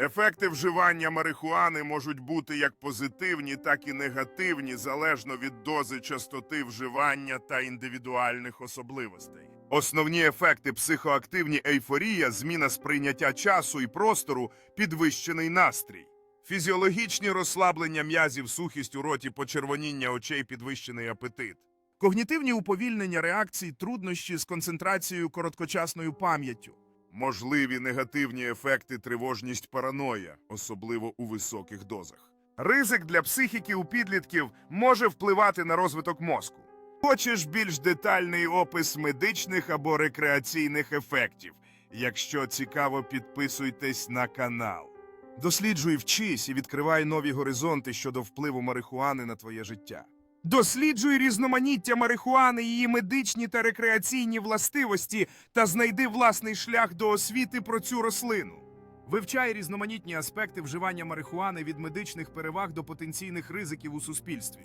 Ефекти вживання марихуани можуть бути як позитивні, так і негативні, залежно від дози частоти вживання та індивідуальних особливостей. Основні ефекти психоактивні ейфорія, зміна сприйняття часу і простору, підвищений настрій. Фізіологічні розслаблення м'язів, сухість у роті, почервоніння очей, підвищений апетит. Когнітивні уповільнення реакцій, труднощі з концентрацією короткочасною пам'яттю. Можливі негативні ефекти тривожність параноя, особливо у високих дозах. Ризик для психіки у підлітків може впливати на розвиток мозку. Хочеш більш детальний опис медичних або рекреаційних ефектів? Якщо цікаво, підписуйтесь на канал. Досліджуй, вчись і відкривай нові горизонти щодо впливу марихуани на твоє життя. Досліджуй різноманіття марихуани, її медичні та рекреаційні властивості та знайди власний шлях до освіти про цю рослину. Вивчай різноманітні аспекти вживання марихуани від медичних переваг до потенційних ризиків у суспільстві.